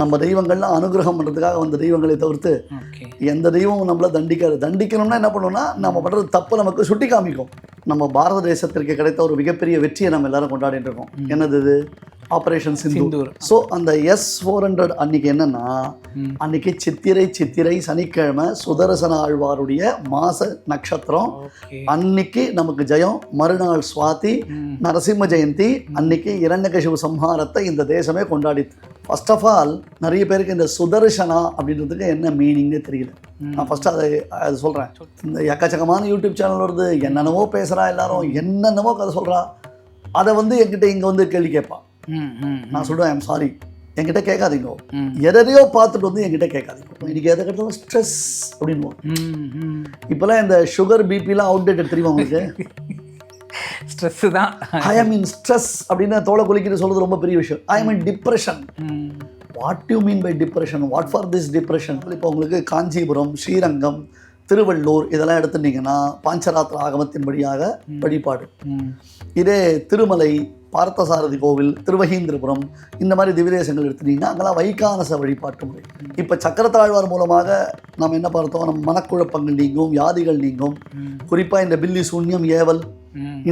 நம்ம தெய்வங்கள்லாம் அனுகிரகம் பண்ணுறதுக்காக வந்த தெய்வங்களை தவிர்த்து எந்த தெய்வமும் நம்மள தண்டிக்காது. தண்டிக்கணும்னா என்ன பண்ணுவோம்னா நம்ம பண்ணுறது தப்பு நமக்கு சுட்டி காமிக்கும். நம்ம பாரத தேசத்திற்கு கிடைத்த ஒரு மிகப்பெரிய வெற்றியை நம்ம எல்லாரும் கொண்டாடிட்டு இருக்கோம். என்னது இது? ஆபரேஷன் சிந்து சிந்தூர் ஸோ அந்த எஸ் ஃபோர் ஹண்ட்ரட் அன்னைக்கு என்னன்னா. அன்னைக்கு சித்திரை சித்திரை சனிக்கிழமை சுதர்சன ஆழ்வாருடைய மாச நட்சத்திரம். அன்னைக்கு நமக்கு ஜெயம் மறுநாள் சுவாதி. நரசிம்ம ஜெயந்தி. அன்னைக்கு இரண்யகசிபு சம்ஹாரத்தை இந்த தேசமே கொண்டாடிது ஃபர்ஸ்ட் ஆஃப் ஆல் நிறைய பேருக்கு இந்த சுதர்சனா அப்படின்றதுக்கு என்ன மீனிங்னே தெரியல. நான் ஃபர்ஸ்ட் அதை அது சொல்கிறேன் இந்த எக்கச்சக்கமான யூடியூப் சேனல் வருது என்னென்னவோ பேசுகிறா எல்லாரும் என்னென்னவோ கதை சொல்கிறா அதை வந்து என்கிட்ட இங்கே வந்து கேள்வி கேட்பான் நான் சொல்லுவேன் ஐம் சாரி என்கிட்ட கேட்காதீங்க. எதையோ பார்த்துட்டு வந்து என்கிட்ட கேட்காதீங்க. இன்னைக்கு எதை கேட்டாலும் ஸ்ட்ரெஸ் அப்படின்வோம் இப்போல்லாம் இந்த சுகர் பிபிலாம் அவுடேட்டட் தெரியுமா உங்களுக்கு? ஸ்ட்ரெஸ்ஸு தான். ஐ ஆம் இன் ஸ்ட்ரெஸ் அப்படின்னு தோலை குளிக்கிட்டு சொல்றது ரொம்ப பெரிய விஷயம். I am in depression what you mean by depression what for this depression இப்போ உங்களுக்கு காஞ்சிபுரம் ஸ்ரீரங்கம் திருவள்ளூர் இதெல்லாம் எடுத்துட்டீங்கன்னா பாஞ்சராத்திர ஆகமத்தின் வழியாக வழிபாடு. இதே திருமலை பார்த்தசாரதி கோவில் திருவகீந்திரபுரம் இந்த மாதிரி திவ்யதேசங்கள் எடுத்துட்டீங்கன்னா அங்கெல்லாம் வைகானச வழிபாட்டு முறை. இப்போ சக்கரத்தாழ்வார் மூலமாக நம்ம என்ன பார்த்தோம்? நம்ம மனக்குழப்பங்கள் நீங்கும் வியாதிகள் நீங்கும். குறிப்பாக இந்த பில்லி சூன்யம் ஏவல்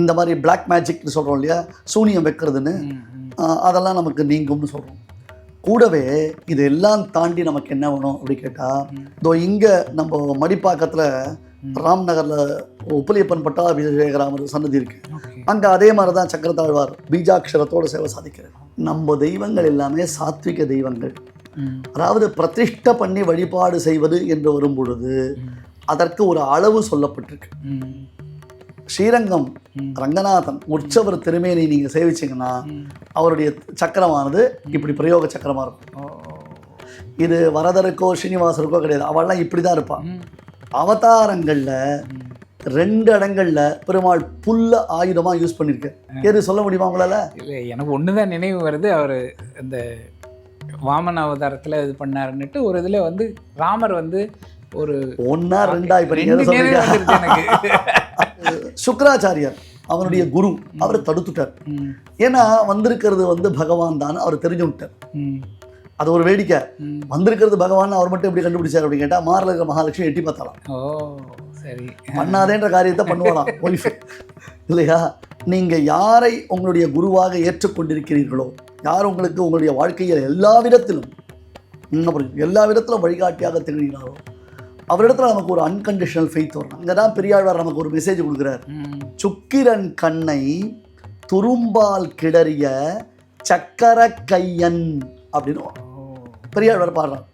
இந்த மாதிரி பிளாக் மேஜிக்னு சொல்கிறோம் இல்லையா? சூனியம் வைக்கிறதுன்னு அதெல்லாம் நமக்கு நீங்கும்னு சொல்கிறோம் கூடவே இது எல்லாம் தாண்டி நமக்கு என்ன வேணும் அப்படி கேட்டால் இதோ இங்கே நம்ம மடிப்பாக்கத்தில் ராம்நகரில் உப்பலியப்பன் பட்டாபிஷேகராமர் சன்னதி இருக்கு. அங்கே அதே மாதிரி தான் சக்கரத்தாழ்வார் பீஜாட்சரத்தோட சேவை சாதிக்கிறார். நம்ம தெய்வங்கள் எல்லாமே சாத்விக தெய்வங்கள். அதாவது பிரதிஷ்டை பண்ணி வழிபாடு செய்வது என்று வரும் பொழுது அதற்கு ஒரு அளவு சொல்லப்பட்டிருக்கு. ஸ்ரீரங்கம். ரங்கநாதன் உற்சவர் திருமேனி நீங்கள் சேவிச்சீங்கன்னா அவருடைய சக்கரமானது இப்படி பிரயோக சக்கரமாக இருக்கும். இது வரதருக்கோ ஸ்ரீனிவாசருக்கோ கிடையாது. அவள்லாம் இப்படி தான் இருப்பாள் ம். அவதாரங்களில் ரெண்டு இடங்கள்ல பெருமாள் புல்ல ஆயுதமாக யூஸ் பண்ணியிருக்கு எது சொல்ல முடியுமா உங்களால? இல்லை எனக்கு ஒன்று தான் நினைவு வருது. அவர் இந்த வாமன அவதாரத்தில் இது பண்ணாருன்னுட்டு ஒரு இதில் வந்து ராமர் வந்து ஒரு ஒன்னா ரெண்டா இப்போ ரெண்டு நீங்கள் நினைவு சொல்றீங்க வந்துருச்சு எனக்கு சுக்கராச்சாரியார் அவனுடைய குரு அவரை தடுத்துட்டார். ஏன்னா வந்திருக்கிறது வந்து பகவான் தான் அவர் தெரிஞ்சு விட்டார் அது ஒரு வேடிக்கை. வந்திருக்கிறது பகவான் அவர் மட்டும் எப்படி கண்டுபிடிச்சார் அப்படின்னு கேட்டால் மாரில் இருக்கிற மகாலட்சுமி எட்டி பார்த்தாலாம். ஓ சரி. பண்ணாதேன்ற காரியத்தை பண்ணுவாளாம் ஒய்ஃப். இல்லையா? நீங்க யாரை உங்களுடைய குருவாக ஏற்றுக்கொண்டிருக்கிறீர்களோ யார் உங்களுக்கு உங்களுடைய வாழ்க்கையில் எல்லா விதத்திலும் என்ன எல்லா விதத்திலும் வழிகாட்டியாக திகழ்கிறாரோ அவரிடத்துல நமக்கு ஒரு அன்கண்டிஷனல் ஃபெய்த் வரும் அங்கே தான் பெரியாழ்வார் நமக்கு ஒரு மெசேஜ் கொடுக்குறார். சுக்கிரன் கண்ணை துரும்பால் கிடறிய சக்கர கையன் அப்படின்னு பெரியாழ்வார் பாடுறார்.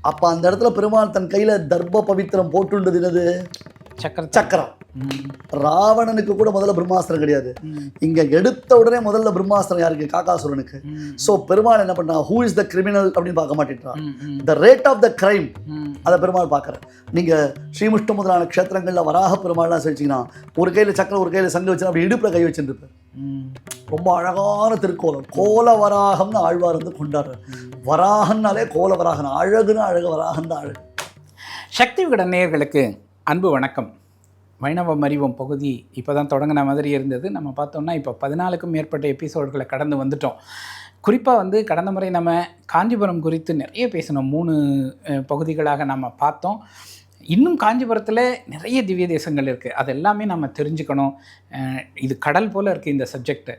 அப்போ அந்த இடத்துல பெருமாள் தன் கையில் தர்ப்ப பவித்திரம் போட்டுண்டது என்னது? சக்கர சக்கரம். ம் ராவணனுக்கு கூட முதல்ல பிரம்மாஸ்திரம் கிடையாது. இங்க எடுத்த உடனே முதல்ல பிரம்மாஸ்திரம் யாருக்கு? காக்காசுரனுக்கு. ஸோ பெருமாள் என்ன பண்ணா ஹூ இஸ் த கிரிமினல் அப்படின்னு பார்க்க மாட்டேன்றான். The rate of the crime அதை பெருமாள் பார்க்குறேன் நீங்க ஸ்ரீமுஷ்ட முதலான க்ஷேத்திரங்கள்ல வராக பெருமாள்லாம் செஞ்சீங்கன்னா ஒரு கையில சக்கரம் ஒரு கையில சங்கு வச்சு அப்படி இடுப்புல கை வச்சுருப்பார் ம். ரொம்ப அழகான திருக்கோலம். கோல வராகம்னு ஆழ்வார் வந்து கொண்டாடுறார். வராகன்னாலே கோல வராகன் அழகுன்னு அழகு வராகன் தான் அழகு. சக்தி விகடன் நேயர்களுக்கு அன்பு வணக்கம். வைணவம் அறிவம் பகுதி இப்போ தான் தொடங்கின மாதிரி இருந்தது. நம்ம பார்த்தோம்னா இப்போ பதினாலுக்கும் மேற்பட்ட எபிசோடுகளை கடந்து வந்துட்டோம். குறிப்பாக வந்து கடந்த முறை நம்ம காஞ்சிபுரம் குறித்து நிறைய பேசினோம். மூணு பகுதிகளாக நம்ம பார்த்தோம். இன்னும் காஞ்சிபுரத்தில் நிறைய திவ்ய தேசங்கள் இருக்குது அது எல்லாமே நம்ம தெரிஞ்சுக்கணும். இது கடல் போல் இருக்குது இந்த சப்ஜெக்ட்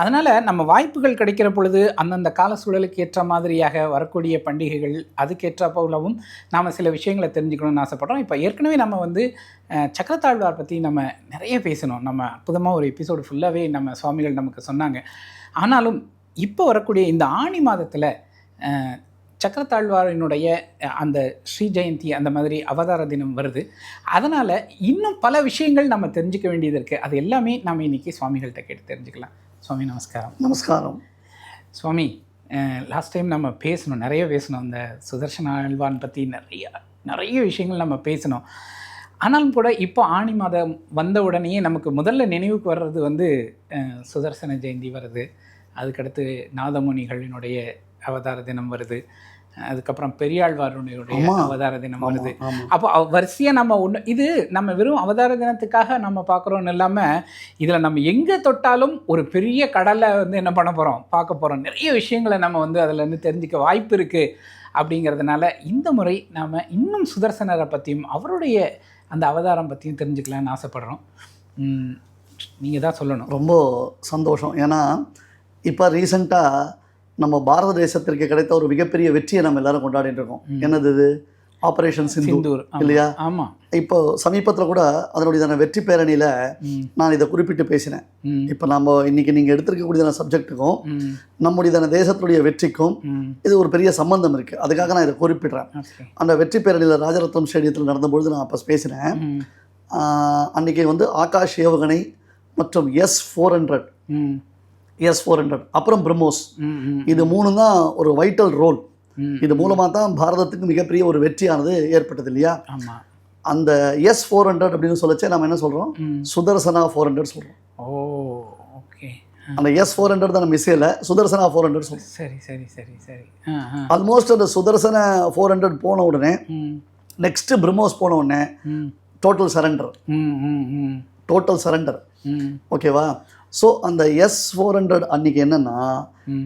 அதனால் நம்ம வாய்ப்புகள் கிடைக்கிற பொழுது அந்தந்த கால சூழலுக்கு ஏற்ற மாதிரியாக வரக்கூடிய பண்டிகைகள் அதுக்கேற்ற போலவும் நாம் சில விஷயங்களை தெரிஞ்சுக்கணும்னு ஆசைப்பட்றோம். இப்போ ஏற்கனவே நம்ம வந்து சக்கரத்தாழ்வார் பற்றி நம்ம நிறைய பேசணும் நம்ம அற்புதமாக ஒரு எபிசோடு ஃபுல்லாகவே நம்ம சுவாமிகள் நமக்கு சொன்னாங்க. ஆனாலும் இப்போ வரக்கூடிய இந்த ஆணி மாதத்தில் சக்கரத்தாழ்வாரினுடைய அந்த ஸ்ரீ ஜெயந்தி அந்த மாதிரி அவதார தினம் வருது. அதனால் இன்னும் பல விஷயங்கள் நம்ம தெரிஞ்சுக்க வேண்டியது இருக்குது அது எல்லாமே நம்ம இன்னைக்கு சுவாமிகள்கிட்ட கேட்டு தெரிஞ்சுக்கலாம். சுவாமி நமஸ்காரம். நமஸ்காரம். சுவாமி லாஸ்ட் டைம் நம்ம பேசணும். நிறைய பேசணும். அந்த சுதர்சன ஆழ்வான் பற்றி நிறைய நிறைய விஷயங்கள் நம்ம பேசணும். ஆனாலும் கூட இப்போ ஆணி மாதம் வந்த உடனேயே நமக்கு முதல்ல நினைவுக்கு வர்றது வந்து சுதர்சன ஜெயந்தி வருது. அதுக்கடுத்து நாதமுனிகளினுடைய அவதார தினம் வருது. அதுக்கப்புறம் பெரியாழ்வாருடைய. அவதார தினம் வருது. அப்போ அவ- வரிசையா நம்ம ஒன்று இது நம்ம வெறும் அவதார தினத்துக்காக நம்ம பார்க்குறோன்னு இல்லாமல் இதில் நம்ம எங்கே தொட்டாலும் ஒரு பெரிய கடலை வந்து என்ன பண்ண போகிறோம் பார்க்க போகிறோம் நிறைய விஷயங்களை நம்ம வந்து அதில் இருந்து தெரிஞ்சுக்க வாய்ப்பு இருக்குது அப்படிங்கிறதுனால இந்த முறை நாம் இன்னும் சுதர்சனரை பற்றியும் அவருடைய அந்த அவதாரம் பற்றியும் தெரிஞ்சுக்கலாம்னு ஆசைப்படுறோம். நீங்கள் தான் சொல்லணும். ரொம்ப சந்தோஷம். ஏன்னா இப்போ ரீசெண்டாக நம்ம பாரத தேசத்திற்கு கிடைத்த ஒரு மிகப்பெரிய வெற்றியை நம்ம எல்லாரும் கொண்டாடிட்டு இருக்கோம். என்னது இது? ஆபரேஷன் சிந்து சிந்தூர். இல்லையா? ஆமாம் இப்போ சமீபத்தில் கூட அதனுடைய வெற்றி பேரணியில் நான் இதை குறிப்பிட்டு பேசினேன். இப்போ நம்ம இன்னைக்கு நீங்கள் எடுத்திருக்கக்கூடிய சப்ஜெக்ட்டுக்கும் ம். நம்முடைய தேசத்துடைய வெற்றிக்கும் இது ஒரு பெரிய சம்பந்தம் இருக்குது அதுக்காக நான் இதை குறிப்பிடுறேன். அந்த வெற்றி பேரணியில் ராஜரத்னம் ஸ்டேடியத்தில் நடந்தபொழுது நான் அப்போ பேசினேன். அன்னைக்கு வந்து ஆகாஷ் ஏவுகணை மற்றும் S four hundred S four hundred அப்புறம் பிரம்மோஸ். இது மூணு தான் ஒரு வைட்டல் ரோல் இது மூலமாக தான் பாரதத்துக்கு மிகப்பெரிய ஒரு வெற்றியானது ஏற்பட்டது இல்லையா? அந்த எஸ் ஃபோர் ஹண்ட்ரட் அப்படின்னு சொல்லச்சே நம்ம என்ன சொல்கிறோம் சுதர்சனா ஃபோர் ஹண்ட்ரட் சொல்கிறோம் ஓ ஓகே. அந்த எஸ் ஃபோர் ஹண்ட்ரட் தான் நம்ம இல்லை சுதர்சனா ஃபோர் ஹண்ட்ரட் சொல்கிறோம் சரி சரி சரி சரி. ஆல்மோஸ்ட் அந்த சுதர்சன ஃபோர் ஹண்ட்ரட் போன உடனே நெக்ஸ்ட்டு பிரம்மோஸ் போன உடனே டோட்டல் சரண்டர் டோட்டல் சரண்டர் ஓகேவா ஸோ அந்த எஸ் ஃபோர் ஹண்ட்ரட் அன்னைக்கு என்னன்னா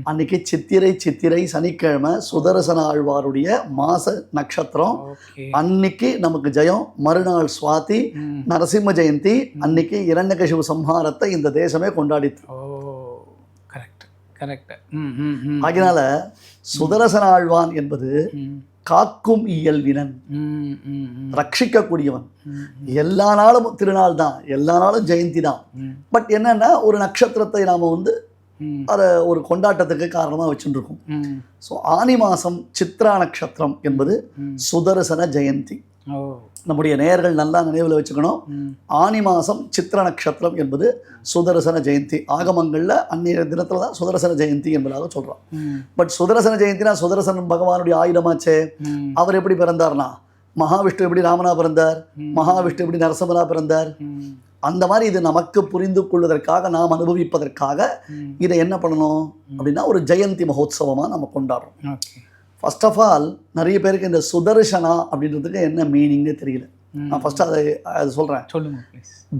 அன்னைக்கு சித்திரை சித்திரை சனிக்கிழமை சுதர்சன ஆழ்வாருடைய மாச நட்சத்திரம். அன்னைக்கு நமக்கு ஜெயம் மறுநாள் சுவாதி நரசிம்ம ஜெயந்தி அன்னைக்கு இரண்யகசிபு சம்ஹாரத்தை இந்த தேசமே கொண்டாடித்து கரெக்ட் கரெக்ட் ஆகினால சுதரசன ஆழ்வான் என்பது காக்கும் இயல்வினன் ரட்சிக்கக்கூடியவன். எல்லா நாளும் திருநாள் தான். எல்லா நாளும் ஜெயந்தி தான். பட் என்னன்னா ஒரு நட்சத்திரத்தை நாம் வந்து அதை ஒரு கொண்டாட்டத்துக்கு காரணமாக வச்சுருக்கோம் ம். ஸோ ஆனி மாதம் சித்ரா நட்சத்திரம் என்பது சுதர்சன ஜெயந்தி. நம்முடைய நேயர்கள் நல்லா நினைவில் வச்சுக்கணும். ஆனி மாதம் சித்ர நட்சத்திரம் என்பது சுதர்சன ஜெயந்தி. ஆகமங்களில் அன்றைய தினத்தில் தான் சுதர்சன ஜெயந்தி என்பதாக சொல்கிறோம் பட் சுதர்சன ஜெயந்தினா சுதர்சனன் பகவானுடைய ஆயுதமாச்சே. அவர் எப்படி பிறந்தார்னா மகாவிஷ்ணு எப்படி ராமனா பிறந்தார். மகாவிஷ்ணு எப்படி நரசிம்மனா பிறந்தார். அந்த மாதிரி இது நமக்கு புரிந்து கொள்வதற்காக நாம் அனுபவிப்பதற்காக இதை என்ன பண்ணணும்? அப்படின்னா ஒரு ஜெயந்தி மகோத்சவமாக நம்ம கொண்டாடுறோம். ஃபர்ஸ்ட் ஆஃப் ஆல் நிறைய பேருக்கு இந்த சுதர்சனா அப்படின்றதுக்கு என்ன மீனிங்னே தெரியல. நான் ஃபர்ஸ்ட் அதை அது சொல்கிறேன் சொல்லுங்க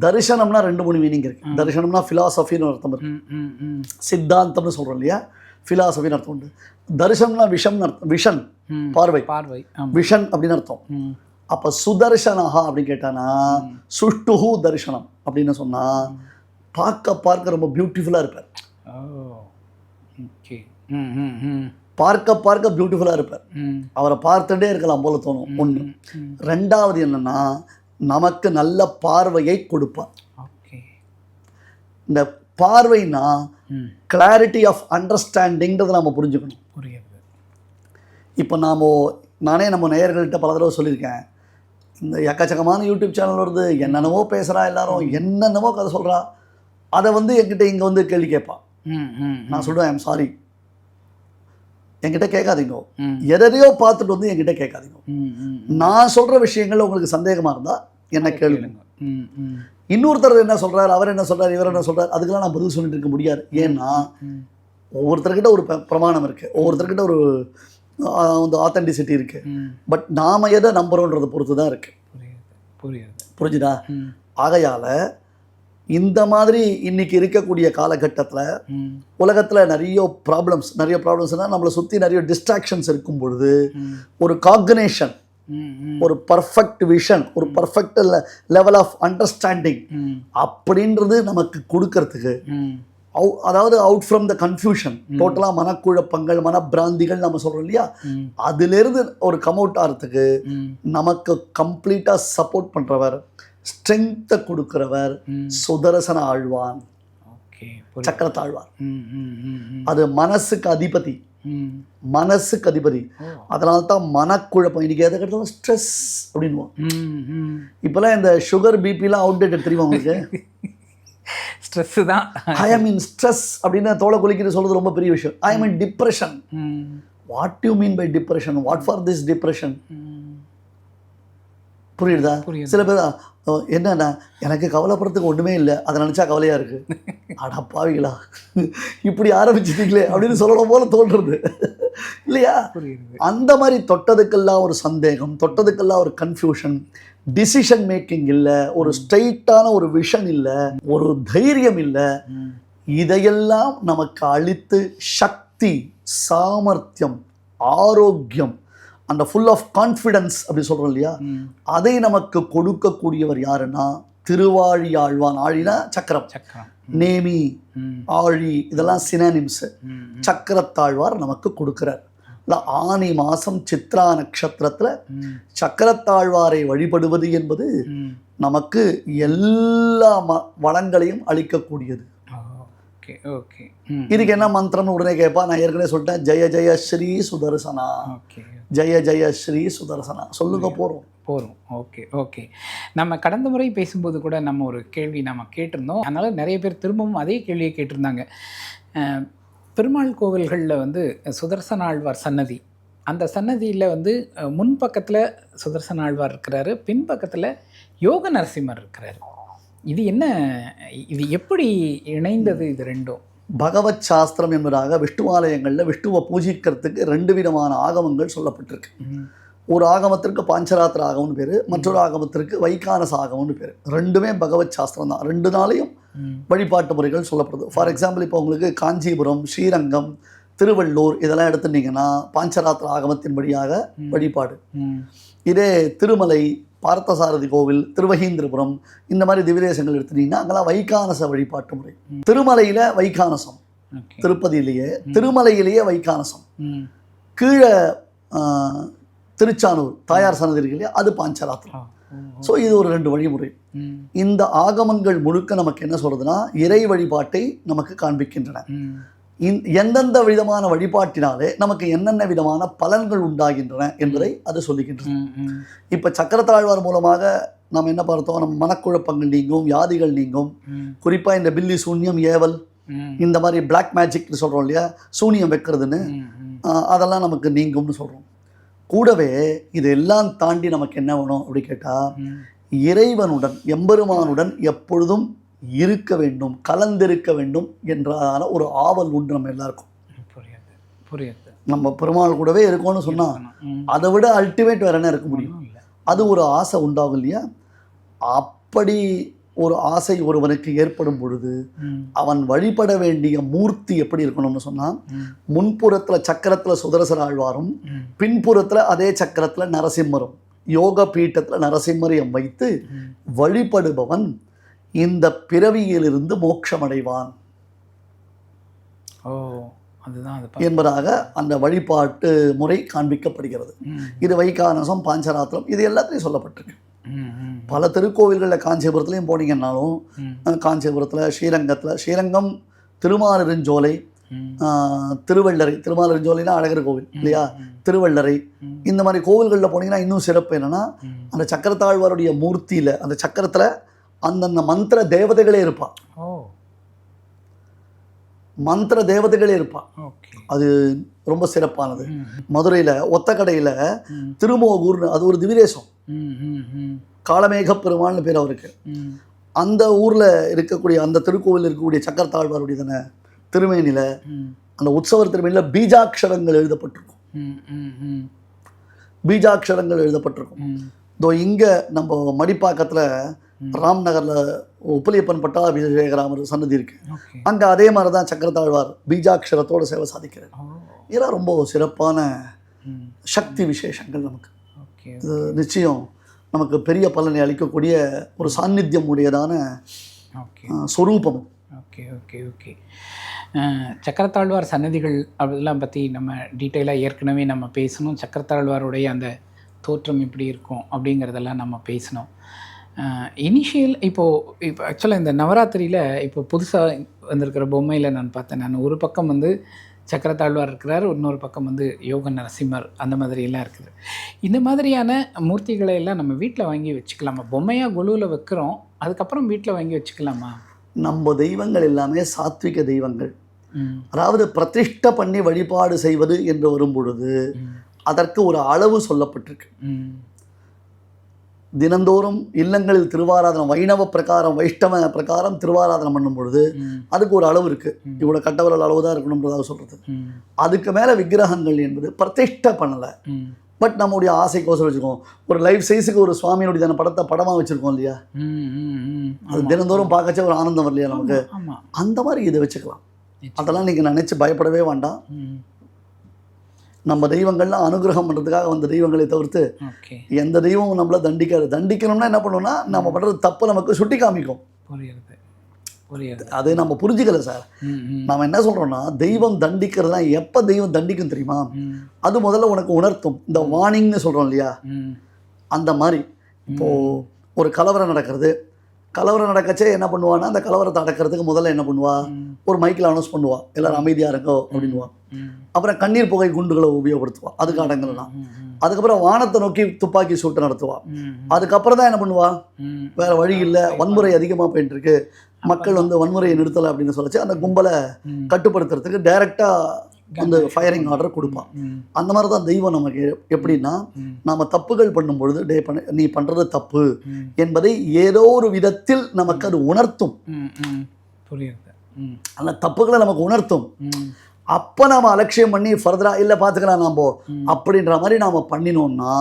தரிசனம்னா ரெண்டு மூணு மீனிங் இருக்கு. தரிசனம்னா ஃபிலாசபின்னு அர்த்தம் இருக்கு. ம் ம் ம். சித்தாந்தம்னு சொல்கிறோம் இல்லையா? ஃபிலாசபின்னு அர்த்தம் உண்டு. தரிசனம்னா விஷம்னு அர்த்தம் விஷன் பார்வை. பார்வை விஷன் அப்படின்னு அர்த்தம். அப்போ சுதர்சனஹா அப்படின்னு கேட்டானா சுஷ்டுஹு தரிசனம் அப்படின்னு சொன்னா பார்க்க பார்க்க ரொம்ப பியூட்டிஃபுல்லாக இருப்பார். ஓகே ம் ம் ம். பார்க்க பார்க்க பியூட்டிஃபுல்லாக இருப்பார். அவரை பார்த்துட்டே இருக்கலாம் போல தோணும். ஒன்று ரெண்டாவது என்னன்னா நமக்கு நல்ல பார்வையை கொடுப்பார். இந்த பார்வைனா கிளாரிட்டி ஆஃப் அண்டர்ஸ்டாண்டிங்கிறத நம்ம புரிஞ்சுக்கணும். புரியுது. இப்போ நாம் நானே நம்ம நேயர்கள்ட்ட பல தடவை சொல்லியிருக்கேன். இந்த எக்கச்சக்கமான யூடியூப் சேனல் வருது. என்னென்னவோ பேசுகிறா எல்லாரும். என்னென்னவோ கதை சொல்கிறா அதை வந்து என்கிட்ட இங்கே வந்து கேள்வி கேட்பா. நான் சொல்லுவேன் ஐம் சாரி என்கிட்ட கேட்காதீங்க. எதையோ பார்த்துட்டு வந்து என்கிட்ட கேட்காதீங்க. நான் சொல்கிற விஷயங்கள்ல உங்களுக்கு சந்தேகமாக இருந்தால் என்ன கேளுங்க. இன்னொருத்தர் என்ன சொல்றாரு அவர் என்ன சொல்றாரு இவர் என்ன சொல்றாரு அதுக்கெல்லாம் நான் பதில் சொல்லிட்டு இருக்க முடியாது. ஏன்னா ஒவ்வொருத்தர்கிட்ட ஒரு பிரமாணம் இருக்கு. ஒவ்வொருத்தர்கிட்ட ஒரு ஆ, வந்து ஆத்தென்டிசிட்டி இருக்கு. ம். பட் நாம எதை நம்புறோன்றதை பொறுத்து தான் இருக்கு. புரியுது புரியுது. ஆகையால இந்த மாதிரி இன்னைக்கு இருக்கக்கூடிய காலகட்டத்தில் உலகத்தில் நிறைய ப்ராப்ளம்ஸ் நிறைய ப்ராப்ளம்ஸ்னால் நம்மளை சுற்றி நிறைய டிஸ்ட்ராக்ஷன்ஸ் இருக்கும் பொழுது ஒரு காக்னேஷன் ஒரு பர்ஃபெக்ட் விஷன் ஒரு பர்ஃபெக்ட் லெவல் ஆஃப் அண்டர்ஸ்டாண்டிங் அப்படின்றது நமக்கு கொடுக்கறதுக்கு அவு அதாவது அவுட் ஃப்ரம் த கன்ஃபியூஷன் டோட்டலாக மனக்குழப்பங்கள் மனப்பிராந்திகள் நம்ம சொல்கிறோம் இல்லையா? அதிலிருந்து ஒரு கம் அவுட் ஆகிறதுக்கு நமக்கு கம்ப்ளீட்டாக சப்போர்ட் பண்ணுறவர் ஸ்ட்ரென்த்தை கொடுக்குறவர் சுதர்சன ஆழ்வான் சக்கரத்தாழ்வார் அது மனசுக்கு அதிபதி. மனசுக்கு அதிபதி. அதனால தான் மனக்குழப்பம். இன்னைக்கு எதை கேட்டாலும் ஸ்ட்ரெஸ் அப்படின்வான் ம் ம். இப்போல்லாம் இந்த சுகர் பிபிலாம் அவுடேட்டட் தெரியுமா உங்களுக்கு? ஸ்ட்ரெஸ்ஸு தான். ஐ எம் இன் ஸ்ட்ரெஸ் அப்படின்னு தோலை குளிக்கிட்டு சொல்றது ரொம்ப பெரிய விஷயம். I am in depression what you mean by depression what for this depression புரியுதா? சில பேர் "ஓ, என்னண்ணா? எனக்கு கவலைப்படுறதுக்கு ஒன்றுமே இல்லை. அதை நினச்சா கவலையாக இருக்குது அடப்பாவிகளா இப்படி ஆரம்பிச்சிட்டீங்களே அப்படின்னு சொல்லணும் போல தோன்றுறது இல்லையா? அந்த மாதிரி தொட்டதுக்கெல்லாம் ஒரு சந்தேகம் தொட்டதுக்கெல்லாம் ஒரு கன்ஃபியூஷன் டிசிஷன் மேக்கிங் இல்லை ஒரு ஸ்ட்ரைட்டான ஒரு விஷன் இல்லை ஒரு தைரியம் இல்லை. இதையெல்லாம் நமக்கு அளித்து சக்தி சாமர்த்தியம் ஆரோக்கியம் அந்த ஃபுல் ஆஃப் கான்ஃபிடன்ஸ் அப்படி சொல்கிறோம் இல்லையா. அதை நமக்கு கொடுக்கக்கூடியவர் யாருன்னா திருவாழி ஆழ்வான் ஆழினா சக்கரம் நேமி. ஆழி இதெல்லாம் சினானிம்ஸ். சக்கரத்தாழ்வார் நமக்கு கொடுக்கிறார் ஆனி மாசம் சித்ரா நட்சத்திரத்துல. சக்கரத்தாழ்வாரை வழிபடுவது என்பது. நமக்கு எல்லா ம வளங்களையும் அளிக்கக்கூடியது ஓகே ஓகே. இதுக்கு என்ன மந்திரம்னு உடனே கேட்பா நான் ஏற்கனவே சொல்லிட்டேன் ஜெய ஜெய ஸ்ரீ சுதர்சனா. ஓகே ஜெய ஜெய ஸ்ரீ சுதர்சனா. சொல்லுங்க போறோம். போதும் ஓகே ஓகே. நம்ம கடந்த முறை பேசும்போது கூட நம்ம ஒரு கேள்வி நம்ம கேட்டிருந்தோம். அதனால் நிறைய பேர் திரும்பவும் அதே கேள்வியை கேட்டிருந்தாங்க. பெருமாள் கோவில்களில் வந்து சுதர்சன ஆழ்வார் சன்னதி. அந்த சன்னதியில் வந்து முன்பக்கத்தில் சுதர்சன ஆழ்வார் இருக்கிறாரு பின்பக்கத்தில் யோக நரசிம்மர் இருக்கிறாரு. இது என்ன இது எப்படி இணைந்தது இது ரெண்டும்? பகவத் சாஸ்திரம் என்பதாக விஷ்ணுவாலயங்களில் விஷ்ணுவை பூஜிக்கிறதுக்கு ரெண்டு விதமான ஆகமங்கள் சொல்லப்பட்டிருக்கு. ஒரு ஆகமத்திற்கு பாஞ்சராத்திர ஆகம்னு பேர் மற்றொரு ஆகமத்திற்கு வைகானச ஆகம்னு பேர். ரெண்டுமே பகவத் சாஸ்திரம் தான். ரெண்டு நாளையும் வழிபாட்டு முறைகள் சொல்லப்படுது. ஃபார் எக்ஸாம்பிள் இப்போ உங்களுக்கு காஞ்சிபுரம் ஸ்ரீரங்கம் திருவள்ளூர் இதெல்லாம் எடுத்துட்டீங்கன்னா பாஞ்சராத்திர ஆகமத்தின்படியாக வழிபாடு. இதே திருமலை பார்த்தசாரதி கோவில் திருவகீந்திரபுரம் இந்த மாதிரி திவ்யதேசங்கள் எடுத்துட்டீங்கன்னா அங்கெல்லாம் வைகானச வழிபாட்டு முறை. திருமலையில் வைகானசம். திருப்பதியிலேயே திருமலையிலேயே வைகானசம். கீழே திருச்சானூர் தாயார் சன்னதி இருக்கு இல்லையா அது பாஞ்சராத்திரம் ஸோ இது ஒரு ரெண்டு வழிமுறை. இந்த ஆகமங்கள் முழுக்க நமக்கு என்ன சொல்றதுன்னா இறை வழிபாட்டை நமக்கு காண்பிக்கின்றன. எந்தெந்த விதமான வழிபாட்டினாலே நமக்கு என்னென்ன விதமான பலன்கள் உண்டாகின்றன என்பதை அது சொல்லுகின்றது இப்போ சக்கரத்தாழ்வார் மூலமாக நாம் என்ன பார்த்தோம்? நம்ம மனக்குழப்பங்கள் நீங்கும் வியாதிகள் நீங்கும். குறிப்பாக இந்த பில்லி சூன்யம் ஏவல் இந்த மாதிரி பிளாக் மேஜிக்னு சொல்கிறோம் இல்லையா? சூனியம் வைக்கிறதுன்னு அதெல்லாம் நமக்கு நீங்கும்னு சொல்கிறோம் கூடவே இதெல்லாம் தாண்டி நமக்கு என்ன வேணும் அப்படி கேட்டால் இறைவனுடன் எம்பெருமானுடன் எப்பொழுதும் இருக்க வேண்டும் கலந்திருக்க வேண்டும் என்றதான ஒரு ஆவல் உண்டு நம்ம எல்லாருக்கும். புரியுது புரியுது. நம்ம பெருமாள் கூடவே இருக்கோம்னு சொன்னால் அதை விட அல்டிமேட் வேற என்ன இருக்க முடியும். அது ஒரு ஆசை உண்டாகும் இல்லையா? அப்படி ஒரு ஆசை ஒருவனுக்கு ஏற்படும் பொழுது அவன் வழிபட வேண்டிய மூர்த்தி எப்படி இருக்கணும்னு சொன்னால் முன்புறத்தில் சக்கரத்தில் சுதரசர ஆழ்வாரும் பின்புறத்தில் அதே சக்கரத்தில் நரசிம்மரும் யோக பீட்டத்தில் நரசிம்மரையும் வைத்து. வழிபடுபவன் இந்த பிறவியிலிருந்து மோட்சமடைவான். ஓ அதுதான் என்பதாக அந்த வழிபாட்டு முறை காண்பிக்கப்படுகிறது. இது வைகானசம் பாஞ்சராத்திரம் இது எல்லாத்துலேயும் சொல்லப்பட்டிருக்கு. பல திருக்கோவில்களில் காஞ்சிபுரத்துலையும் போனீங்கன்னாலும் காஞ்சிபுரத்தில் ஸ்ரீரங்கத்தில் ஸ்ரீரங்கம் திருமாலிருஞ்சோலை திருவள்ளரை திருமாலிருஞ்சோலைனா அழகர் கோவில் இல்லையா? திருவள்ளரை. இந்த மாதிரி கோவில்களில் போனீங்கன்னா இன்னும் சிறப்பு என்னன்னா. அந்த சக்கரத்தாழ்வாருடைய மூர்த்தியில் அந்த சக்கரத்தில் அந்தந்த மந்திர தேவதைகளே இருப்பா. ஓ. மந்திர தேவதைகளே இருப்பா. ஓகே. அது ரொம்ப சிறப்பானது. மதுரையில் ஒத்தக்கடையில் திருமோகூர்னு அது ஒரு திவிதேசம் ம், ம், ம், காளமேக பெருமாள்னு பேர் அவருக்கு. அந்த ஊரில் இருக்கக்கூடிய அந்த திருக்கோவில் இருக்கக்கூடிய சக்கரத்தாழ்வாருடைய தானே திருமேனியில் அந்த உற்சவர் திருமேனியில் பீஜாட்சரங்கள் எழுதப்பட்டிருக்கும். பீஜாட்சரங்கள் எழுதப்பட்டிருக்கும். இதோ இங்கே நம்ம மடிப்பாக்கத்தில் ராம்நகரில் உப்பலியப்பன் பட்டாபிஷேகராமர் சன்னதி இருக்கு. ஓகே. அங்கே அதே மாதிரி தான் சக்கரத்தாழ்வார் பீஜாட்சரத்தோட சேவை சாதிக்கிறார். இதெல்லாம் ரொம்ப சிறப்பான சக்தி விசேஷங்கள் நமக்கு. இது நிச்சயம் நமக்கு பெரிய பலனை அளிக்கக்கூடிய ஒரு சாநித்தியம் உடையதான சொரூபம். Okay okay okay. சக்கரத்தாழ்வார் சன்னதிகள் அதெல்லாம் பற்றி நம்ம டீட்டெயிலாக ஏற்கனவே நம்ம பேசணும். சக்கரத்தாழ்வாருடைய அந்த தோற்றம் எப்படி இருக்கும் அப்படிங்கிறதெல்லாம் நம்ம பேசணும். இனிஷியல் இப்போது இப்போ ஆக்சுவலாக இந்த நவராத்திரியில் இப்போ புதுசாக வந்திருக்கிற பொம்மையில் நான் பார்த்தேன். நான் ஒரு பக்கம் வந்து சக்கரத்தாழ்வார் இருக்கிறார் இன்னொரு பக்கம் வந்து யோக நரசிம்மர் அந்த மாதிரி எல்லாம் இருக்குது. இந்த மாதிரியான மூர்த்திகளை எல்லாம் நம்ம வீட்டில் வாங்கி வச்சுக்கலாமா? பொம்மையாக குழுவில் வைக்கிறோம் அதுக்கப்புறம் வீட்டில் வாங்கி வச்சுக்கலாமா? நம்ம தெய்வங்கள் எல்லாமே சாத்விக தெய்வங்கள். அதாவது பிரதிஷ்டை பண்ணி வழிபாடு செய்வது என்று வரும் பொழுது அதற்கு ஒரு அளவு சொல்லப்பட்டிருக்கு. தினந்தோறும் இல்லங்களில் திருவாராதனம் வைணவ பிரகாரம் வைஷ்ணவ பிரகாரம் திருவாராதனம் பண்ணும் பொழுது அதுக்கு ஒரு அளவு இருக்கு. இவ்வளோ கட்டவரல் அளவு தான் இருக்கணுன்றதாக சொல்றது. ம், அதுக்கு மேலே விக்கிரகங்கள் என்பது பிரதிஷ்டை பண்ணலை. பட் நம்முடைய ஆசைக்கோசரம் வச்சுருக்கோம் ஒரு லைஃப் சைஸுக்கு ஒரு சுவாமியினுடைய அந்த படத்தை படமாக வச்சுருக்கோம் இல்லையா. அது தினந்தோறும் பார்க்கச்சே ஒரு ஆனந்தம் வரலையா நமக்கு? அந்த மாதிரி இதை வச்சுக்கலாம். அதெல்லாம் நீங்கள் நினச்சி பயப்படவே வேண்டாம். நம்ம தெய்வங்கள்லாம் அனுகிரகம் பண்ணுறதுக்காக வந்த தெய்வங்களை தவிர்த்து எந்த தெய்வமும் நம்மள தண்டிக்காது. தண்டிக்கணும்னா என்ன பண்ணுவோம்னா நம்ம பண்ணுறது தப்பு நமக்கு சுட்டி காமிக்கும். புரியுது. புரியுது. அது நம்ம புரிஞ்சுக்கல சார். ம், ம், நாம என்ன சொல்கிறோம்னா தெய்வம் தண்டிக்கிறதுலாம் எப்போ தெய்வம் தண்டிக்கும் தெரியுமா? அது முதல்ல உனக்கு உணர்த்தும். இந்த வார்னிங்னு சொல்கிறோம் இல்லையா? அந்த மாதிரி. இப்போது ஒரு கலவரம் நடக்கிறது. கலவரம் நடக்கச்சே என்ன பண்ணுவான்னா அந்த கலவரத்தை அடக்கிறதுக்கு முதல்ல என்ன பண்ணுவா? ஒரு மைக்கில் அனௌன்ஸ் பண்ணுவா. எல்லாரும் அமைதியாக இருக்கோ அப்படின்வா அப்புறம் கண்ணீர் புகை குண்டுகளை உபயோகப்படுத்துவா. அதுக்கு அடங்கலாம் அதுக்கப்புறம் வானத்தை நோக்கி துப்பாக்கி சூட்டு நடத்துவா. அதுக்கப்புறம் தான் என்ன பண்ணுவா? வேற வழி இல்லை. வன்முறை அதிகமாக போயிட்டு இருக்கு மக்கள் வந்து வன்முறையை நிறுத்தலை அப்படின்னு சொல்லச்சு அந்த கும்பலை கட்டுப்படுத்துறதுக்கு டைரெக்டாக வந்து ஃபயரிங் ஆர்டர் கொடுப்பான். அந்த மாதிரி தான் தெய்வம் நமக்கு எப்படின்னா நாம தப்புகள் பண்ணும்பொழுது டே பண்ண நீ பண்ணுறது தப்பு என்பதை ஏதோ ஒரு விதத்தில் நமக்கு அது உணர்த்தும். புரியுது. அந்த தப்புகளை நமக்கு உணர்த்தும். அப்போ நாம அலட்சியம் பண்ணி ஃபர்தராக இல்லை பார்த்துக்கலாம் நாம. அப்படின்ற மாதிரி நாம் பண்ணினோம்னா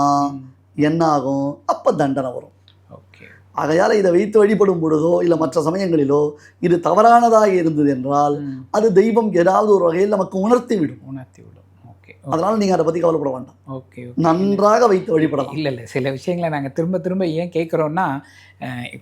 என்ன ஆகும் அப்போ தண்டனை வரும். ஓகே. ஆகையால் இதை வைத்து வழிபடும் பொழுதோ இல்லை மற்ற சமயங்களிலோ இது தவறானதாக இருந்தது என்றால் அது தெய்வம் ஏதாவது ஒரு வகையில் நமக்கு உணர்த்தி விடும். உணர்த்தி விடும் ஓகே. அதனால் நீங்கள் அதை பற்றி கவலைப்பட வேண்டாம். ஓகே நன்றாக வைத்து வழிபடலாம். இல்லை இல்லை சில விஷயங்களை நாங்கள் திரும்ப திரும்ப ஏன் கேட்குறோன்னா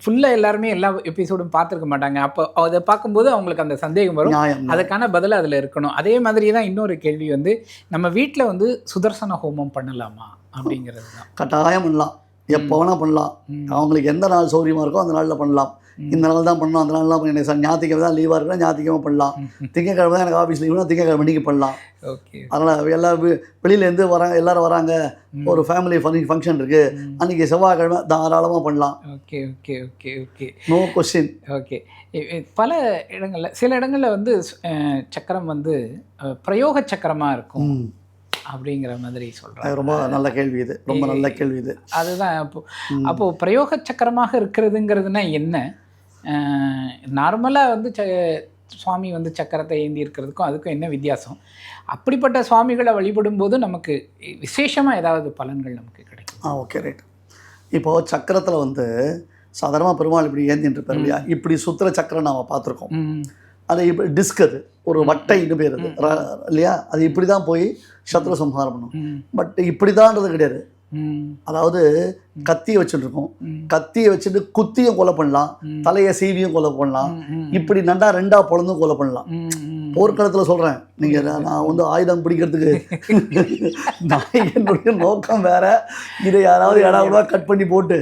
ஃபுல்லாக எல்லாருமே எல்லா எபிசோடும் பார்த்துருக்க மாட்டாங்க. அப்போ அதை பார்க்கும்போது அவங்களுக்கு அந்த சந்தேகம் வரும். அதுக்கான பதில் அதில் இருக்கணும். அதே மாதிரி தான் இன்னொரு கேள்வி வந்து நம்ம வீட்டில் வந்து சுதர்சன ஹோமம் பண்ணலாமா அப்படிங்கிறது தான். கட்டாயம் பண்ணலாம். எப்போ வேணால் பண்ணலாம். அவங்களுக்கு எந்த நாள் சௌரியமாக இருக்கோ அந்த நாளில் பண்ணலாம். இந்த நாள் தான் பண்ணணும் அந்த நாள் தான் பண்ணி சார் ஞாயிற்றுக்கிழமை தான் லீவாக இருக்குன்னா ஞாயிற்றுக்கிழமை பண்ணலாம். திங்கக்கிழமை தான் எனக்கு ஆஃபீஸ் லீவுனா திங்கக்கிழமை மணிக்கு பண்ணலாம். ஓகே. அதனால் எல்லாரும் வெ- வெளியிலேருந்து வராங்க எல்லாரும் வராங்க. ஒரு ஃபேமிலி ஃபங்க்ஷன் இருக்குது. அன்றைக்கி செவ்வாய்க்கிழமை தாராளமாக பண்ணலாம். Okay okay okay okay. No question okay. பல இடங்களில் சில இடங்களில் வந்து சக்கரம் வந்து பிரயோக சக்கரமாக இருக்கும். அப்படிங்கிற மாதிரி சொல்கிறாங்க ரொம்ப நல்ல கேள்வி இது. ரொம்ப நல்ல கேள்வி இது. அதுதான் அப்போ அப்போ பிரயோக சக்கரமாக இருக்கிறதுங்கிறதுனா என்ன? நார்மலாக வந்து ச சுவாமி வந்து சக்கரத்தை ஏந்தி இருக்கிறதுக்கும் அதுக்கும் என்ன வித்தியாசம்? அப்படிப்பட்ட சுவாமிகளை வழிபடும் போது நமக்கு விசேஷமாக ஏதாவது பலன்கள் நமக்கு கிடைக்கும். Ah okay right. இப்போது சக்கரத்தில் வந்து சாதாரணமாக பெருமாள் இப்படி ஏந்திட்டு இருப்பார் இல்லையா? இப்படி சுற்றுற சக்கரம் நாம் பார்த்துருக்கோம். அது இப்படி டிஸ்க் அது. ஒரு வட்டைன்னு பேர் அது. இல்லையா? அது இப்படி தான் போய் சத்ரு சம்ஹாரம் பண்ணும். பட் இப்படி தான்றது கிடையாது. அதாவது கத்தியை வச்சுட்டு இருக்கோம் ம். கத்தியை வச்சுட்டு குத்தியும் கொலை பண்ணலாம். தலையை சீவியும் கொலை பண்ணலாம். இப்படி நண்டா ரெண்டா பொழந்தும் கொலை பண்ணலாம். போர்க்களத்தில் சொல்கிறேன் நீங்கள் நான் வந்து ஆயுதம் பிடிக்கிறதுக்கு நான் என்னுடைய நோக்கம் வேற. இதை யாராவது யாராவது கட் பண்ணி போட்டு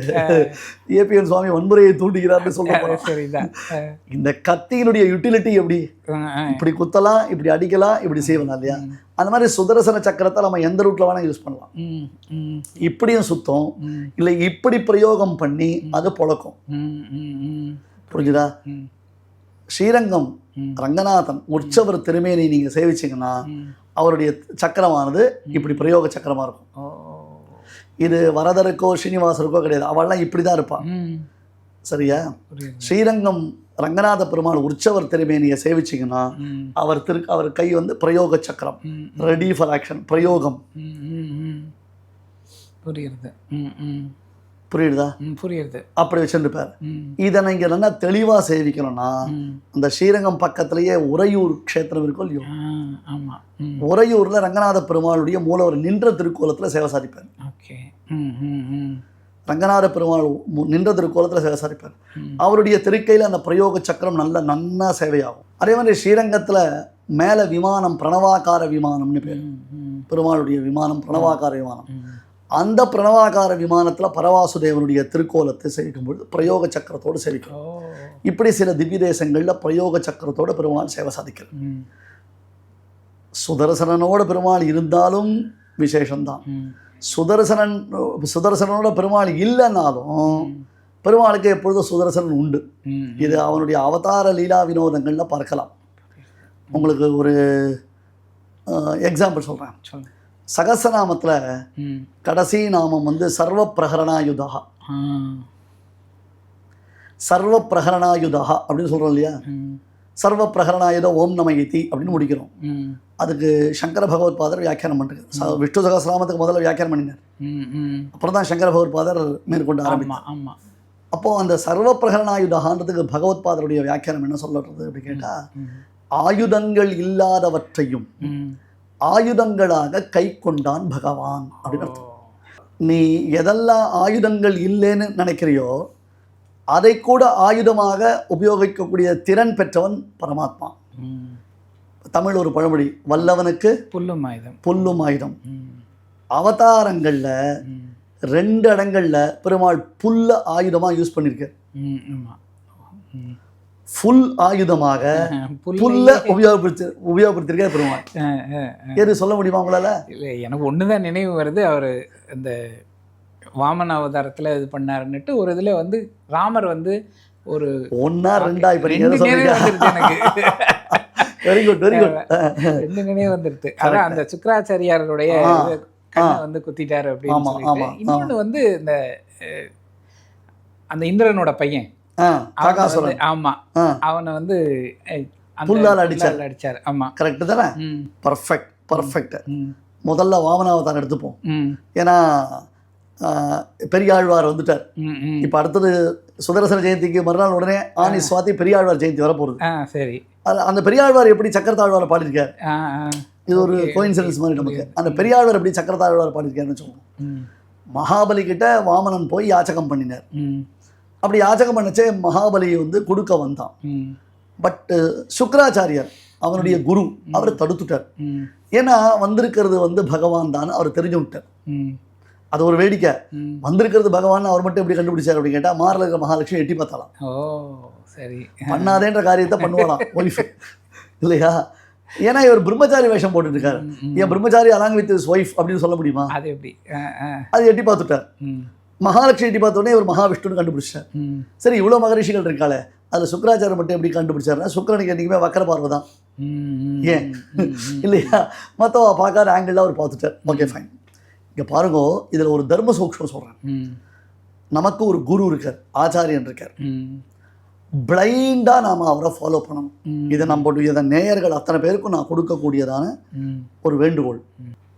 ஏபிஎன் சுவாமி வன்முறையை தூண்டுகிறார்னு சொல்ல சரிதான். இந்த கத்தியினுடைய யூட்டிலிட்டி எப்படி. இப்படி குத்தலாம் இப்படி அடிக்கலாம் இப்படி செய்யலாம் இல்லையா? அந்த மாதிரி சுதர்சன சக்கரத்தை நம்ம எந்த ரூட்டில் வேணால் யூஸ் பண்ணலாம். இப்படியும் சுத்தம். இல்லை இப்படி பிரயோகம் பண்ணி அது பொழக்கும். புரிஞ்சுதா? ஸ்ரீரங்கம். ரங்கநாதன் உற்சவர் திருமேனி நீங்கள் சேவிச்சிங்கன்னா. அவருடைய சக்கரமானது இப்படி பிரயோக சக்கரமாக இருக்கும். இது வரதருக்கோ ஸ்ரீனிவாசருக்கோ கிடையாது. அவள்லாம் இப்படி தான் இருப்பான் ம். சரியா? ஸ்ரீரங்கம் ரங்கநாத பெருமாள் உற்சவர் திருமேனியை சேவிச்சிங்கன்னா அவர் திரு அவர் கை வந்து பிரயோக சக்கரம். ரெடி ஃபார் ஆக்ஷன் பிரயோகம். புரியுது? புரியுதா புரியுது அப்படி வச்சுருப்பார் இதை நீங்கள் நல்லா தெளிவாக சேவிக்கணும்னா அந்த ஸ்ரீரங்கம் பக்கத்திலேயே உறையூர் க்ஷேத்திரம் இருக்கும் இல்லையோ? ஆமாம் உறையூரில் ரங்கநாத பெருமாளுடைய மூலவர் நின்ற திருக்கோலத்தில் சேவை சாதிப்பார். ஓகே. ரங்கநாத பெருமாள் நின்ற திருக்கோலத்தில் சேவை சாதிப்பார். அவருடைய திருக்கையில் அந்த பிரயோக சக்கரம் நல்ல நன்னா சேவையாகும். அதே மாதிரி ஸ்ரீரங்கத்தில் மேலே விமானம் பிரணவாகார விமானம்னு பேர். பெருமாளுடைய விமானம் பிரணவாகார விமானம். அந்த பிரணவாகார விமானத்தில் பரவாசுதேவனுடைய திருக்கோலத்தை சேவிக்கும் பொழுது பிரயோக சக்கரத்தோடு சேவிக்கும் ஓ. இப்படி சில திவ்ய தேசங்களில் பிரயோக சக்கரத்தோட பெருமாள் சேவை சாதிக்கிறது சுதர்சனனோட பெருமாள் இருந்தாலும் விசேஷம்தான். சுதர்சனன் சுதர்சனனோட பெருமாள் இல்லைன்னாலும் பெருமாளுக்கு எப்பொழுதும் சுதர்சனன் உண்டு. இது அவனுடைய அவதார லீலா வினோதங்களில் பார்க்கலாம். உங்களுக்கு ஒரு எக்ஸாம்பிள் சொல்கிறேன் சகசநாமத்தில் கடைசி நாமம் வந்து சர்வ பிரகரணாயுதா சர்வ பிரகரணாயுதா அப்படின்னு சொல்கிறோம் இல்லையா? சர்வ பிரகரணாயுத ஓம் நமயதி அப்படின்னு முடிக்கிறோம். அதுக்கு சங்கர பகவத் பாதர் வியாக்கியானம் பண்ணுறது ச- விஷ்ணு சகசிரநாமத்துக்கு முதல்ல வியாக்கியானம் பண்ணினார். அப்புறம் தான் சங்கர பகவத் பாதர் மேற்கொண்டு ஆரம்பித்தார் ஆமாம் அப்போது அந்த சர்வ பிரகரணாயுதான்றதுக்கு பகவத் பாதருடைய வியாக்கியானம் என்ன சொல்லுறது அப்படின்னு கேட்டால் ஆயுதங்கள் இல்லாதவற்றையும் ஆயுதங்களாக கை கொண்டான் பகவான் அப்படின்னு அர்த்தம். நீ எதெல்லாம் ஆயுதங்கள் இல்லைன்னு நினைக்கிறியோ அதை கூட ஆயுதமாக உபயோகிக்கக்கூடிய திறன் பெற்றவன் பரமாத்மா. தமிழ் ஒரு பழமொழி வல்லவனுக்கு புல்லும் ஆயுதம். புல்லும் ஆயுதம். அவதாரங்களில் ரெண்டு இடங்கள்ல பெருமாள் புல்ல ஆயுதமாக யூஸ் பண்ணியிருக்கார் ம் ஆமாம் ஃபுல் ஆயுதமாக புல்லை உபயோகப்படுத்தி உபயோகப்படுத்தியிருக்கார் பெருமாள். எது சொல்ல முடியுமா உங்களால? இல்லை எனக்கு ஒன்று தான் நினைவு வருது. அவர் இந்த வாமன அவதாரத்தில் இது பண்ணாருன்னுட்டு ஒரு இதில் வந்து ராமர் வந்து ஒரு ஒன்னா ரெண்டா இப்ப எனக்கு. வெரி குட் வெரி குட் ரெண்டு நினைவு வந்துருது அதான் அந்த சுக்கராச்சாரியாருடைய வந்து குத்திட்டாரு அப்படின்னு இன்னொன்று வந்து இந்த அந்த இந்திரனோட பையன். ஆமா. அவனை வந்து புல்லால அடிச்சார். அடிச்சார். ஆமா. கரெக்ட் தானே? பர்ஃபெக்ட் பர்ஃபெக்ட் முதல்ல வாமனாவதாரம் எடுத்துப்போம். ஏன்னா பெரியாழ்வார் வந்துட்டார். இப்போ அடுத்தது சுதர்சன ஜெயந்திக்கு மறுநாள் உடனே ஆனி சுவாதி பெரியாழ்வார் ஜெயந்தி வரப்போகுது. சரி. அந்த பெரியாழ்வார் எப்படி சக்கரத்தாழ்வார் பாடியிருக்கார்? இது ஒரு கோயின்சிடன்ஸ் மாதிரி நமக்கு. அந்த பெரியாழ்வார் எப்படி சக்கரத்தாழ்வார் பாடியிருக்காருன்னு சொல்லுவோம் மகாபலி கிட்ட வாமனன் போய் யாச்சகம் பண்ணினார். அப்படி யாச்சகம் பண்ணச்சே மகாபலி வந்து கொடுக்க வந்தான். ம். பட் சுக்கராச்சாரியார் அவனுடைய குரு அவர் தடுத்துட்டார். ஏன்னா வந்திருக்கிறது வந்து பகவான் தான் அவர் தெரிஞ்சு விட்டார் அது ஒரு வேடிக்கை. வந்திருக்கிறது பகவான் அவர் மட்டும் எப்படி கண்டுபிடிச்சார் அப்படின்னு கேட்டால் மாரில் இருக்கிற மகாலட்சுமி எட்டி பார்த்தாலாம். ஓ சரி. பண்ணாதேன்ற காரியத்தை பண்ணுவாளாம் ஒய்ஃப். இல்லையா? ஏன்னா இவர் பிரம்மச்சாரி வேஷம் போட்டுட்டு இருக்காரு. ஏன் பிரம்மச்சாரி அலாங் வித் இஸ் ஒய்ஃப் அப்படின்னு சொல்ல முடியுமா? அது எப்படி? அது எட்டி பார்த்துட்டார். மகாலட்சுமி எட்டி பார்த்த உடனே இவர் மகாவிஷ்ணுன்னு கண்டுபிடிச்சார் சரி இவ்வளோ மகரிஷிகள் இருக்காளே அதில் சுக்கராச்சாரம் மட்டும் எப்படி கண்டுபிடிச்சாருன்னா சுக்கரனுக்கு என்றைக்குமே வக்கர பார்வை தான் ஏன்? இல்லையா? மற்றவ பார்க்காத ஆங்கிளில் அவர் பார்த்துட்டார். ஓகே ஃபைன் இங்கே பாருங்க இதில் ஒரு தர்ம சூக்ஷ்மம் சொல்கிறேன் நமக்கு ஒரு குரு இருக்கார் ஆச்சாரியன் இருக்கார். பிளைண்டாக நாம் அவரை ஃபாலோ பண்ணணும். இதை நம்மளுடைய இதை நேயர்கள் அத்தனை பேருக்கும் நான் கொடுக்கக்கூடியதான ஒரு வேண்டுகோள்.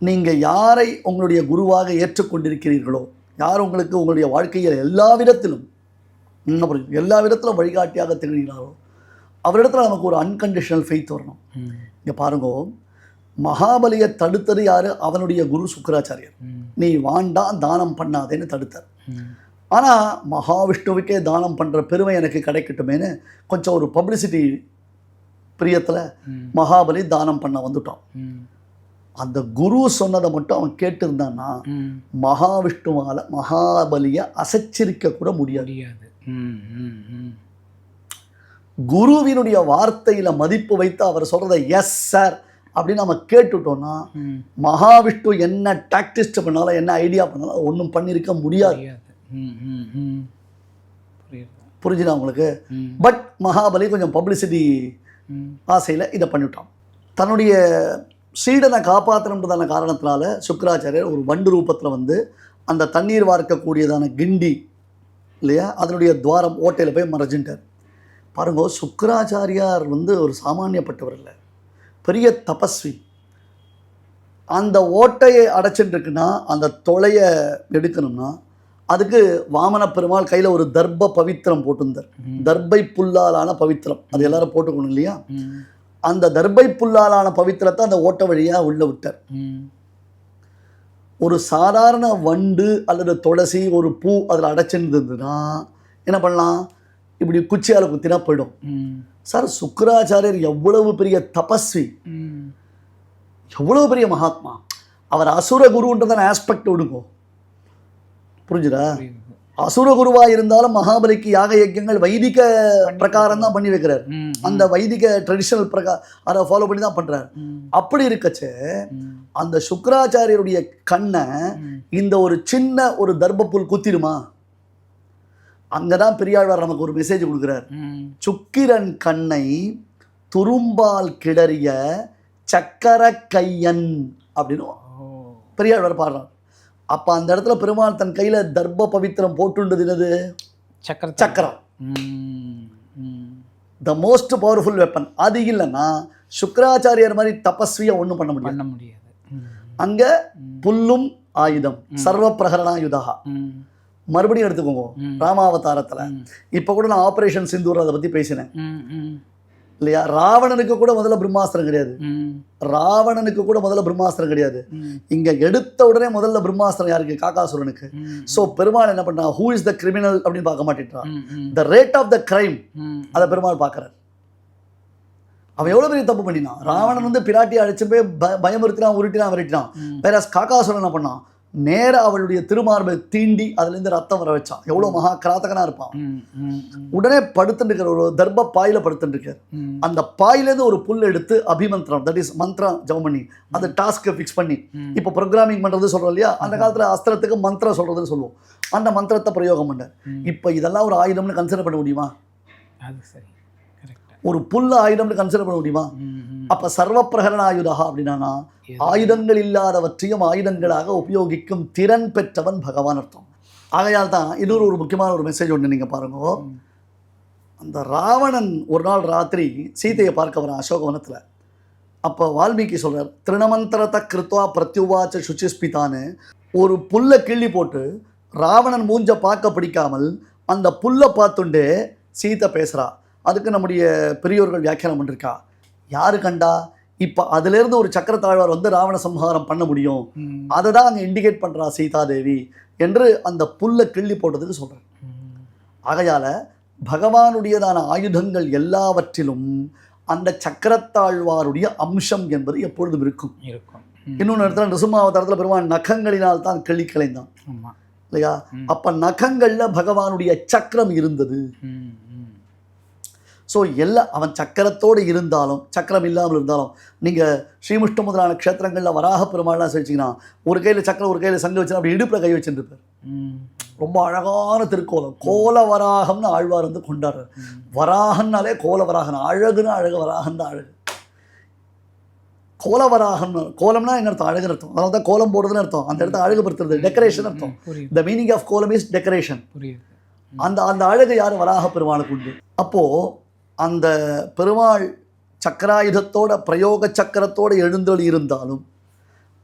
நீங்கள் யாரை உங்களுடைய குருவாக ஏற்றுக்கொண்டிருக்கிறீர்களோ யார் உங்களுக்கு உங்களுடைய வாழ்க்கையில் எல்லா விதத்திலும் என்ன புரியுது? எல்லா விதத்திலும் வழிகாட்டியாக திகழ்கிறாரோ அவரிடத்துல நமக்கு ஒரு அன்கண்டிஷனல் ஃபெய்த் வரணும். இங்கே பாருங்க மகாபலியை தடுத்தது யாரு? அவனுடைய குரு சுக்கராச்சாரியர். நீ வாண்டாம் தானம் பண்ணாதேன்னு தடுத்தார். ஆனால் மகாவிஷ்ணுவுக்கே தானம் பண்ணுற பெருமை எனக்கு கிடைக்கட்டுமேன்னு கொஞ்சம் ஒரு பப்ளிசிட்டி பிரியத்தில் மகாபலி தானம் பண்ண வந்துட்டோம். அந்த குரு சொன்னதை மட்டும் அவன் கேட்டிருந்தான்னா. மகாவிஷ்ணுவால் மகாபலியை அசைச்சிருக்க கூட முடியாது. குருவினுடைய வார்த்தையில மதிப்பு வைத்து அவர் சொல்றத எஸ் சார் அப்படின்னு நம்ம கேட்டுட்டோம்னா ம். மகாவிஷ்ணு என்ன டாக்டிஸ்ட் பண்ணாலும் என்ன ஐடியா பண்ணாலும் ஒன்றும் பண்ணியிருக்க முடியாது. புரிஞ்சுதா உங்களுக்கு? பட் மகாபலி கொஞ்சம் பப்ளிசிட்டி ஆசையில் இதை பண்ணிவிட்டான் தன்னுடைய சீடனை காப்பாற்றணுன்றதான காரணத்தினால சுக்கராச்சாரியர் ஒரு வண்டு ரூபத்தில் வந்து அந்த தண்ணீர் வார்க்கக்கூடியதான கிண்டி இல்லையா? அதனுடைய துவாரம் ஓட்டையில் போய் மறைஞ்சின்ட்டார் பாருங்க சுக்கராச்சாரியார் வந்து ஒரு சாமானியப்பட்டவர் இல்லை. பெரிய தபஸ்வி. அந்த ஓட்டையை அடைச்சிட்டு இருக்குன்னா அந்த தொலையை எடுக்கணும்னா அதுக்கு வாமன பெருமாள் கையில் ஒரு தர்ப்ப பவித்திரம் போட்டிருந்தார். தர்பை புல்லாலான பவித்திரம். அது எல்லாரும் போட்டுக்கணும் இல்லையா? அந்த தர்பை புல்லாலான பவித்திரத்தை அந்த ஓட்ட வழியாக உள்ள விட்டார். ஒரு சாதாரண வண்டு அல்லது துளசி ஒரு பூ அதில் அடைச்சிருந்ததுன்னா என்ன பண்ணலாம்? இப்படி குச்சியால் குத்தினா போயிடும். சார் சுக்கராச்சாரியர் எவ்வளவு பெரிய தபஸ்வி. எவ்வளவு பெரிய மகாத்மா. அவர் அசுர குருன்றதான ஆஸ்பெக்ட் விடுங்க. புரிஞ்சுதா. அசுர குருவா இருந்தாலும் மகாபலிக்கு யாக யஜ்யங்கள் வைதிக பிரகாரம் தான் பண்ணி வைக்கிறார். அந்த வைதிக ட்ரெடிஷனல் பிரகா அதை ஃபாலோ பண்ணி தான் பண்றாரு அப்படி இருக்கச்சே அந்த சுக்கராச்சாரியருடைய கண்ணை. இந்த ஒரு சின்ன ஒரு தர்ப்பப்புல் குத்திடுமா? அங்கதான் பெரியாழ்வார் நமக்கு ஒரு மெசேஜ் கொடுக்குறார். சுக்கிரன் கண்ணை துரும்பால் கிளறிய சக்கர கையன் அப்படின்னு பெரியாழ்வார் பாடுறார். அப்போ அந்த இடத்துல பெருமாள் தன் கையில் தர்ப்ப பவித்திரம் போட்டுண்டது என்னது? சக்கர சக்கரம். த மோஸ்ட் பவர்ஃபுல் வெப்பன் அது இல்லைன்னா சுக்கராச்சாரியர் மாதிரி தபஸ்வியை ஒன்றும் பண்ண முடியாது. பண்ண முடியாது. அங்க புல்லும் ஆயுதம். சர்வ பிரகரணாயுதா மறுபடியும் எடுத்துக்கோங்க. ராமாவதாரத்துல. இப்போ கூட நான் ஆபரேஷன் சிந்தூர் அதை பத்தி பேசினேன். இல்லையா? ராவணனுக்கு கூட முதல்ல பிரம்மாஸ்திரம் கிடையாது. ராவணனுக்கு கூட முதல்ல பிரம்மாஸ்திரம் கிடையாது. இங்க எடுத்த உடனே முதல்ல பிரம்மாஸ்திரம் யாருக்கு? காக்காசுரனுக்கு சோ பெருமாள் என்ன பண்ணா ஹூ இஸ் த கிரிமினல் அப்படின்னு பார்க்க மாட்டேன்றான். The rate of the crime அதை பெருமாள் பார்க்கறார். அவன் எவ்வளவு பெரிய தப்பு பண்ணினான்? ராவணன் வந்து பிராட்டியை அழைச்சு போய் பயமுறுத்தினான் உருட்டினான் விரட்டினான். வேற காக்காசுரன் என்ன பண்ணான்? நேரா அவளுடைய திருமார்பை தீண்டி அதுல இருந்து ரத்தம் வர வச்சான். எவ்வளவு மகா கிராத்தகனா இருப்பான் உடனே படுத்துட்டு ஒரு தர்ப பாயில படுத்துட்டு அந்த பாயிலேருந்து ஒரு புல் எடுத்து அபிமந்திரம் தட் இஸ் மந்திரம் ஜெபம் பண்ணி அந்த டாஸ்க்கை ஃபிக்ஸ் பண்ணி. இப்போ ப்ரோக்ராமிங் பண்றது சொல்றோம் இல்லையா? அந்த காலத்துல அஸ்திரத்துக்கு மந்திரம் சொல்றதுன்னு சொல்லுவோம். அந்த மந்திரத்தை பிரயோகம் பண்ணார். இப்போ இதெல்லாம் ஒரு ஆயுதம்னு கன்சிடர் பண்ண முடியுமா? அது சரி கரெக்ட் ஒரு புல்ல ஆயுதம்னு கன்சிடர் பண்ண முடியுமா? அப்ப சர்வ பிரகரண ஆயுதா அப்படின்னா ஆயுதங்கள் இல்லாதவற்றையும் ஆயுதங்களாக உபயோகிக்கும் திறன் பெற்றவன் பகவான் அர்த்தம். ஆகையால் தான் இன்னொரு ஒரு முக்கியமான ஒரு மெசேஜ் ஒன்று நீங்க பாருங்க. அந்த ராவணன் ஒரு நாள் ராத்திரி சீதையை பார்க்க வரான் அசோகவனத்தில் அப்போ வால்மீகி சொல்றார் திருணமந்திரத்தை கிருத்வா பிரத்யுவாச்ச சுச்சிஸ்பிதான்னு ஒரு புல்லை கிள்ளி போட்டு ராவணன் மூஞ்ச பார்க்க பிடிக்காமல் அந்த புல்லை பார்த்துண்டே சீதை பேசுறா. அதுக்கு நம்முடைய பெரியோர்கள் வியாக்கியானம் பண்ணிருக்கா. யாரு கண்டா? இப்போ அதிலிருந்து ஒரு சக்கரத்தாழ்வார் வந்து ராவண சம்ஹாரம் பண்ண முடியும். அதை தான் அங்கே இண்டிகேட் பண்ணுறா சீதாதேவி என்று அந்த புல்லை கிள்ளி போட்டதுக்கு சொல்கிறேன் ஆகையால பகவானுடையதான ஆயுதங்கள் எல்லாவற்றிலும் அந்த சக்கரத்தாழ்வாருடைய அம்சம் என்பது எப்பொழுதும் இருக்கும். இருக்கும். இன்னொன்று இடத்துல நிருசிம்மாவதாரத்தில் பெருமான் நகங்களினால் தான் கிள்ளி கலைந்தான் இல்லையா. அப்ப நகங்கள்ல பகவானுடைய சக்கரம் இருந்தது. ஸோ எல்லா அவன் சக்கரத்தோடு இருந்தாலும் சக்கரம் இல்லாமல் இருந்தாலும் நீங்கள் ஸ்ரீமுஷ்ட முதலான க்ஷேத்திரங்களில் வராக பெருமாள்லாம் செஞ்சீங்கன்னா ஒரு கையில் சக்கரம் ஒரு கையில் சங்கு வச்சு அப்படி இடுப்பில் கை வச்சுருப்பார் ரொம்ப அழகான திருக்கோலம். கோல வராகம்னு ஆழ்வார் வந்து கொண்டாடுறார். வராகன்னாலே கோல வராகன் அழகுன்னு அழகு வராகன் தான் அழகு. கோலவராகன் கோலம்னா என்ன அர்த்தம்? அழகுன்னு அர்த்தம். அதனால தான் கோலம் போடுறதுன்னு அர்த்தம். அந்த இடத்த அழகுபடுத்துறது டெக்கரேஷன் அர்த்தம். The meaning of kolam is decoration புரியுது. அந்த அந்த அழகு யார்? வராக பெருமாளுக்கு உண்டு. அப்போது அந்த பெருமாள் சக்கராயுதத்தோட பிரயோக சக்கரத்தோட எழுந்தொளி இருந்தாலும்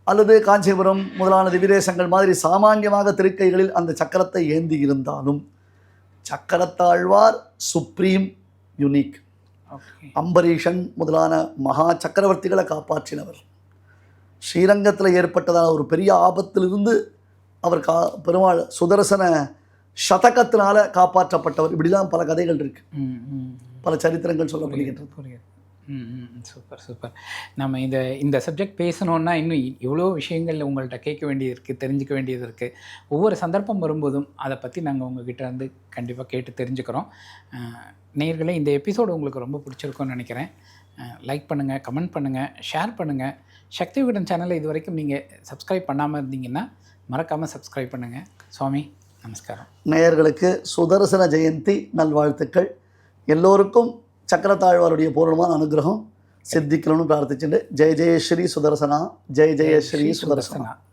அல்லது காஞ்சிபுரம் முதலான திவிதேசங்கள் மாதிரி சாமானியமாக திருக்கைகளில் அந்த சக்கரத்தை ஏந்தி இருந்தாலும் சக்கரத்தாழ்வார் சுப்ரீம் யுனிக். அம்பரீஷன் முதலான மகா சக்கரவர்த்திகளை காப்பாற்றினவர். ஸ்ரீரங்கத்தில் ஏற்பட்டதான ஒரு பெரிய ஆபத்திலிருந்து அவர் கா பெருமாள் சுதர்சன சதகத்தினால காப்பாற்றப்பட்டவர். இப்படிலாம் பல கதைகள் இருக்கு. ம் ம். பல சரித்திரங்கள் சொல்லப்படுகின்றது ம் சூப்பர் சூப்பர். நம்ம இந்த இந்த சப்ஜெக்ட் பேசணுன்னா இன்னும் இவ்வளோ விஷயங்கள் உங்கள்கிட்ட கேட்க வேண்டியது இருக்குது தெரிஞ்சுக்க வேண்டியது இருக்குது ஒவ்வொரு சந்தர்ப்பம் வரும்போதும் அதை பற்றி நாங்கள் உங்ககிட்ட வந்து கண்டிப்பாக கேட்டு தெரிஞ்சுக்கிறோம். அஹ், நேயர்களே இந்த எபிசோடு உங்களுக்கு ரொம்ப பிடிச்சிருக்கும்னு நினைக்கிறேன். லைக் பண்ணுங்கள் கமெண்ட் பண்ணுங்கள் ஷேர் பண்ணுங்கள் சக்தி விகடன் சேனலை இது வரைக்கும் நீங்கள் சப்ஸ்கிரைப் பண்ணாமல் இருந்தீங்கன்னா மறக்காமல் சப்ஸ்கிரைப் பண்ணுங்கள் சுவாமி நமஸ்காரம். நேயர்களுக்கு சுதர்சன ஜெயந்தி நல்வாழ்த்துக்கள். எல்லோருக்கும் சக்கரத்தாழ்வாருடைய பூர்ணமான அனுகிரகம். சித்திக்கணும்னு பிரார்த்திச்சுட்டு ஜெய ஜெய ஸ்ரீ சுதர்சனா. ஜெய ஜெய ஸ்ரீ சுதர்சனா. சுதர்சனா.